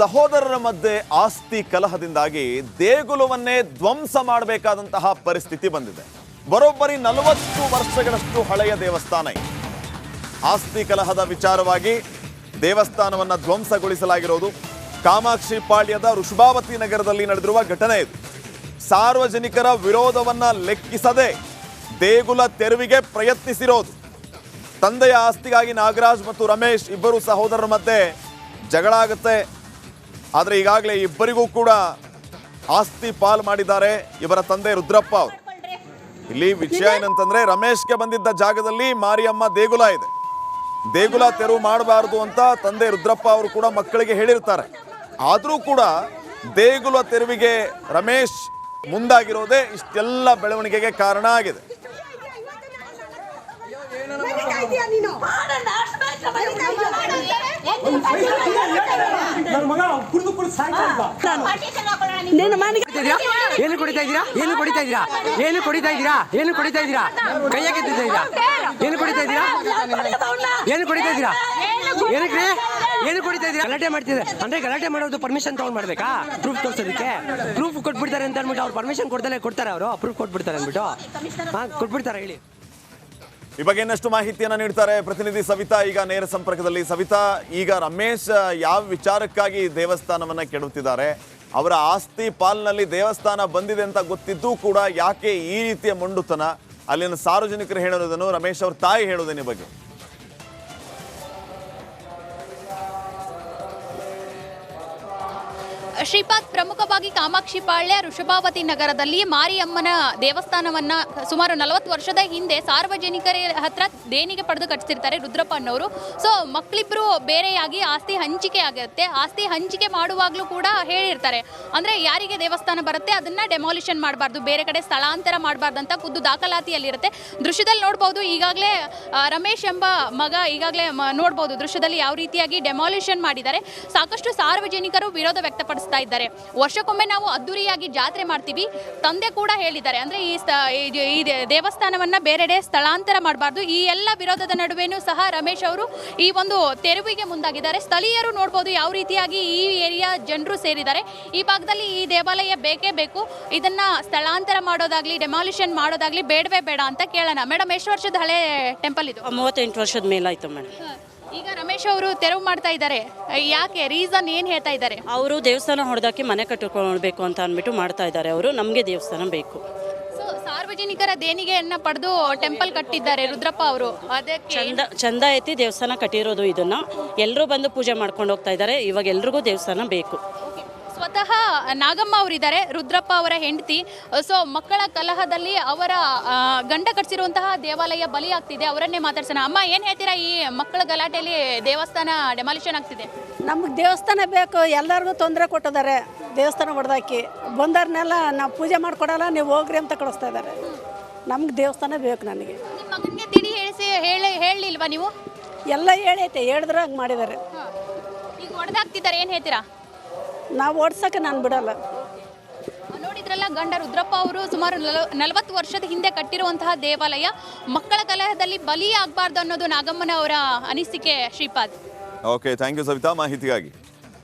ಸಹೋದರರ ಮಧ್ಯೆ ಆಸ್ತಿ ಕಲಹದಿಂದಾಗಿ ದೇಗುಲವನ್ನೇ ಧ್ವಂಸ ಮಾಡಬೇಕಾದಂತಹ ಪರಿಸ್ಥಿತಿ ಬಂದಿದೆ. ಬರೋಬ್ಬರಿ ನಲವತ್ತು ವರ್ಷಗಳಷ್ಟು ಹಳೆಯ ದೇವಸ್ಥಾನ ಇದೆ. ಆಸ್ತಿ ಕಲಹದ ವಿಚಾರವಾಗಿ ದೇವಸ್ಥಾನವನ್ನು ಧ್ವಂಸಗೊಳಿಸಲಾಗಿರೋದು ಕಾಮಾಕ್ಷಿ ಪಾಳ್ಯದ ಋಷಭಾವತಿ ನಗರದಲ್ಲಿ ನಡೆದಿರುವ ಘಟನೆ ಇದು. ಸಾರ್ವಜನಿಕರ ವಿರೋಧವನ್ನ ಲೆಕ್ಕಿಸದೆ ದೇಗುಲ ತೆರವಿಗೆ ಪ್ರಯತ್ನಿಸಿರೋದು. ತಂದೆಯ ಆಸ್ತಿಗಾಗಿ ನಾಗರಾಜ್ ಮತ್ತು ರಮೇಶ್ ಇಬ್ಬರು ಸಹೋದರರ ಮಧ್ಯೆ ಜಗಳ ಆಗುತ್ತೆ. ಆದರೆ ಈಗಾಗಲೇ ಇಬ್ಬರಿಗೂ ಕೂಡ ಆಸ್ತಿ ಪಾಲ್ ಮಾಡಿದ್ದಾರೆ ಇವರ ತಂದೆ ರುದ್ರಪ್ಪ ಅವರು. ಇಲ್ಲಿ ವಿಷಯ ಏನಂತಂದ್ರೆ ರಮೇಶ್ಗೆ ಬಂದಿದ್ದ ಜಾಗದಲ್ಲಿ ಮಾರಿಯಮ್ಮ ದೇಗುಲ ಇದೆ. ದೇಗುಲ ತೆರವು ಮಾಡಬಾರದು ಅಂತ ತಂದೆ ರುದ್ರಪ್ಪ ಅವರು ಕೂಡ ಮಕ್ಕಳಿಗೆ ಹೇಳಿರ್ತಾರೆ. ಆದರೂ ಕೂಡ ದೇಗುಲ ತೆರವಿಗೆ ರಮೇಶ್ ಮುಂದಾಗಿರೋದೇ ಇಷ್ಟೆಲ್ಲ ಬೆಳವಣಿಗೆಗೆ ಕಾರಣ ಆಗಿದೆ. ನನ್ನ ಮಗ ಕುಡಿದು ಕುಡಿದು ಸಾಯ್ತಾ ಇದ್ದ. ನಿನ್ನ ಮನೆಗೆ ಇದ್ದೀರಾ? ಏನು ಕುಡಿತಾ ಇದ್ದೀರಾ? ಏನು ಕುಡಿತಾ ಇದ್ದೀರಾ? ಏನು ಕುಡಿತಾ ಇದ್ದೀರಾ? ಏನು ಕುಡಿತಾ ಇದ್ದೀರಾ? ಕೈಯಾಗೆ ಇದ್ದೀರಾ ಏನು ಕುಡಿತಾ ಇದ್ದೀರಾ? ಏನು ಕುಡಿತಾ ಇದ್ದೀರಾ? ಏನಕ್ಕೆ? ಏನು ಕುಡಿತಾ ಇದ್ದೀರಾ? ಗಲಾಟೆ ಮಾಡ್ತಿದ್ರೆ ಅಂದ್ರೆ ಗಲಾಟೆ ಮಾಡೋದು ಪರ್ಮಿಷನ್ ತಗೊಂಡ್ ಮಾಡ್ಬೇಕಾ? ಪ್ರೂಫ್ ತೋರ್ಸೋದಕ್ಕೆ? ಪ್ರೂಫ್ ಕೊಟ್ಬಿಡ್ತಾರೆ ಅಂತ ಅಂದ್ಬಿಟ್ಟು ಅವ್ರು ಪರ್ಮಿಷನ್ ಕೊಡ್ದಲೆ ಕೊಡ್ತಾರೆ ಅವರು. ಪ್ರೂಫ್ ಕೊಟ್ಬಿಡ್ತಾರೆ ಅಂದ್ಬಿಟ್ಟು. ಹಾ ಕೊಟ್ಬಿಡ್ತಾರೆ ಹೇಳಿ. ಈ ಬಗ್ಗೆ ಇನ್ನಷ್ಟು ಮಾಹಿತಿಯನ್ನು ನೀಡ್ತಾರೆ ಪ್ರತಿನಿಧಿ ಸವಿತಾ. ಈಗ ನೇರ ಸಂಪರ್ಕದಲ್ಲಿ ಸವಿತಾ, ಈಗ ರಮೇಶ್ ಯಾವ ವಿಚಾರಕ್ಕಾಗಿ ದೇವಸ್ಥಾನವನ್ನ ಕೆಡುತ್ತಿದ್ದಾರೆ ಅವರ ಆಸ್ತಿ ಪಾಲ್ನಲ್ಲಿ ದೇವಸ್ಥಾನ ಬಂದಿದೆ ಅಂತ ಗೊತ್ತಿದ್ದೂ ಕೂಡ ಯಾಕೆ ಈ ರೀತಿಯ ಮೊಂಡುತನ? ಅಲ್ಲಿನ ಸಾರ್ವಜನಿಕರು ಹೇಳೋದನ್ನು ರಮೇಶ್ ಅವ್ರ ತಾಯಿ ಹೇಳೋದೇನೆ ಬಗ್ಗೆ ಶ್ರೀಪಾದ್ ಪ್ರಮುಖವಾಗಿ ಕಾಮಾಕ್ಷಿ ಪಾಳ್ಯ ಋಷಭಾವತಿ ನಗರದಲ್ಲಿ ಮಾರಿಯಮ್ಮನ ದೇವಸ್ಥಾನವನ್ನ ಸುಮಾರು ನಲವತ್ತು ವರ್ಷದ ಹಿಂದೆ ಸಾರ್ವಜನಿಕರ ಹತ್ರ ದೇಣಿಗೆ ಪಡೆದು ಕಟ್ಟಿಸಿರ್ತಾರೆ ರುದ್ರಪ್ಪ ಅನ್ನೋರು. ಸೊ ಮಕ್ಕಳಿಬ್ರು ಬೇರೆಯಾಗಿ ಆಸ್ತಿ ಹಂಚಿಕೆ ಆಗುತ್ತೆ. ಆಸ್ತಿ ಹಂಚಿಕೆ ಮಾಡುವಾಗಲೂ ಕೂಡ ಹೇಳಿರ್ತಾರೆ. ಅಂದ್ರೆ ಯಾರಿಗೆ ದೇವಸ್ಥಾನ ಬರುತ್ತೆ ಅದನ್ನ ಡೆಮಾಲಿಷನ್ ಮಾಡಬಾರ್ದು, ಬೇರೆ ಕಡೆ ಸ್ಥಳಾಂತರ ಮಾಡಬಾರ್ದು ಅಂತ ಖುದ್ದು ದಾಖಲಾತಿಯಲ್ಲಿರುತ್ತೆ. ದೃಶ್ಯದಲ್ಲಿ ನೋಡ್ಬೋದು, ಈಗಾಗಲೇ ರಮೇಶ್ ಎಂಬ ಮಗ ಈಗಾಗಲೇ ನೋಡ್ಬೋದು ದೃಶ್ಯದಲ್ಲಿ ಯಾವ ರೀತಿಯಾಗಿ ಡೆಮಾಲಿಷನ್ ಮಾಡಿದ್ದಾರೆ. ಸಾಕಷ್ಟು ಸಾರ್ವಜನಿಕರು ವಿರೋಧ ಇದ್ದಾರೆ. ವರ್ಷಕ್ಕೊಮ್ಮೆ ನಾವು ಅದ್ದೂರಿಯಾಗಿ ಜಾತ್ರೆ ಮಾಡ್ತೀವಿ. ತಂದೆ ಕೂಡ ಹೇಳಿದ್ದಾರೆ. ಅಂದ್ರೆ ಈ ಸ್ಥ- ಈ- ಈ ದೇವಸ್ಥಾನವನ್ನ ಬೇರೆಡೆ ಸ್ಥಳಾಂತರ ಮಾಡಬಾರ್ದು. ಈ ಎಲ್ಲ ವಿರೋಧದ ನಡುವೆನೂ ಸಹ ರಮೇಶ್ ಅವರು ಈ ಒಂದು ತೆರವಿಗೆ ಮುಂದಾಗಿದ್ದಾರೆ. ಸ್ಥಳೀಯರು ನೋಡ್ಬೋದು ಯಾವ ರೀತಿಯಾಗಿ ಈ ಏರಿಯಾ ಜನರು ಸೇರಿದ್ದಾರೆ. ಈ ಭಾಗದಲ್ಲಿ ಈ ದೇವಾಲಯ ಬೇಕೇ ಬೇಕು. ಇದನ್ನ ಸ್ಥಳಾಂತರ ಮಾಡೋದಾಗ್ಲಿ ಡೆಮಾಲಿಷನ್ ಮಾಡೋದಾಗ್ಲಿ ಬೇಡವೇ ಬೇಡ ಅಂತ ಕೇಳೋಣ. ಮೇಡಮ್ ಎಷ್ಟು ವರ್ಷದ ಹಳೆ ಟೆಂಪಲ್ ಇದು? ಮೂವತ್ತೆಂಟು ವರ್ಷದ ಮೇಲಾಯ್ತು ಮೇಡಮ್. ಈಗ ರಮೇಶ್ ಅವರು ತೆರವು ಮಾಡ್ತಾ ಇದ್ದಾರೆ. ಯಾಕೆ? ರೀಸನ್ ಏನ್ ಹೇಳ್ತಾ ಇದ್ದಾರೆ? ಅವರು ದೇವಸ್ಥಾನ ಹೊಡೆದಾಕಿ ಮನೆ ಕಟ್ಟಿಕೊಳ್ಬೇಕು ಅಂತ ಅಂದ್ಬಿಟ್ಟು ಮಾಡ್ತಾ ಇದ್ದಾರೆ ಅವರು. ನಮಗೆ ದೇವಸ್ಥಾನ ಬೇಕು. ಸೊ ಸಾರ್ವಜನಿಕರ ದೇಣಿಗೆಯನ್ನ ಪಡೆದು ಟೆಂಪಲ್ ಕಟ್ಟಿದ್ದಾರೆ ರುದ್ರಪ್ಪ ಅವರು. ಅದಕ್ಕೆ ಚಂದ ಚಂದ ಐತಿ ದೇವಸ್ಥಾನ ಕಟ್ಟಿರೋದು ಇದನ್ನ. ಎಲ್ಲರೂ ಬಂದು ಪೂಜೆ ಮಾಡ್ಕೊಂಡು ಹೋಗ್ತಾ ಇದ್ದಾರೆ. ಇವಾಗ ಎಲ್ರಿಗೂ ದೇವಸ್ಥಾನ ಬೇಕು. ಸ್ವತಃ ನಾಗಮ್ಮ ಅವರಿದ್ದಾರೆ ರುದ್ರಪ್ಪ ಅವರ ಹೆಂಡತಿ. ಸೊ ಮಕ್ಕಳ ಕಲಹದಲ್ಲಿ ಅವರ ಗಂಡ ಕಟ್ಸಿರುವಂತಹ ದೇವಾಲಯ ಬಲಿ ಆಗ್ತಿದೆ ಅವರನ್ನೇ ಮಾತಾಡ್ಸೋಣ. ಅಮ್ಮ ಏನು ಹೇಳ್ತೀರಾ ಈ ಮಕ್ಕಳ ಗಲಾಟೆಯಲ್ಲಿ ದೇವಸ್ಥಾನ ಡೆಮಾಲಿಷನ್ ಆಗ್ತಿದೆ? ನಮಗೆ ದೇವಸ್ಥಾನ ಬೇಕು. ಎಲ್ಲರಿಗೂ ತೊಂದರೆ ಕೊಟ್ಟಿದ್ದಾರೆ ದೇವಸ್ಥಾನ ಹೊಡೆದಾಕಿ. ಬಂದವ್ರನ್ನೆಲ್ಲ ನಾವು ಪೂಜೆ ಮಾಡಿಕೊಡಲ್ಲ ನೀವು ಹೋಗ್ರಿ ಅಂತ ಕಳಿಸ್ತಾ ಇದ್ದಾರೆ. ನಮ್ಗೆ ದೇವಸ್ಥಾನ ಬೇಕು ನನಗೆ. ನಿಮ್ಮ ಮಗನಿಗೆ ತಿಳಿ ಹೇಳಿಸಿ ಹೇಳಿ ಹೇಳಲಿಲ್ವಾ ನೀವು? ಎಲ್ಲ ಹೇಳೈತೆ ಹೇಳಿದ್ರೆ ಹಂಗೆ ಮಾಡಿದ್ದಾರೆ ಈಗ ಹೊಡೆದಾಗ್ತಿದ್ದಾರೆ ಏನು ಹೇಳ್ತೀರಾ? ನಾವು ಓಡ್ಸೋಕೆ ನಾನು ಬಿಡಲ್ಲ. ನೋಡಿದ್ರಲ್ಲ ಗಂಡ ರುದ್ರಪ್ಪ ಅವರು ಸುಮಾರು ನಲವತ್ತು ವರ್ಷದ ಹಿಂದೆ ಕಟ್ಟಿರುವಂತಹ ದೇವಾಲಯ ಮಕ್ಕಳ ಕಲಹದಲ್ಲಿ ಬಲಿ ಆಗಬಾರ್ದು ಅನ್ನೋದು ನಾಗಮ್ಮನ ಅವರ ಅನಿಸಿಕೆ Shripad. Okay thank you Savita ಮಾಹಿತಿಗಾಗಿ.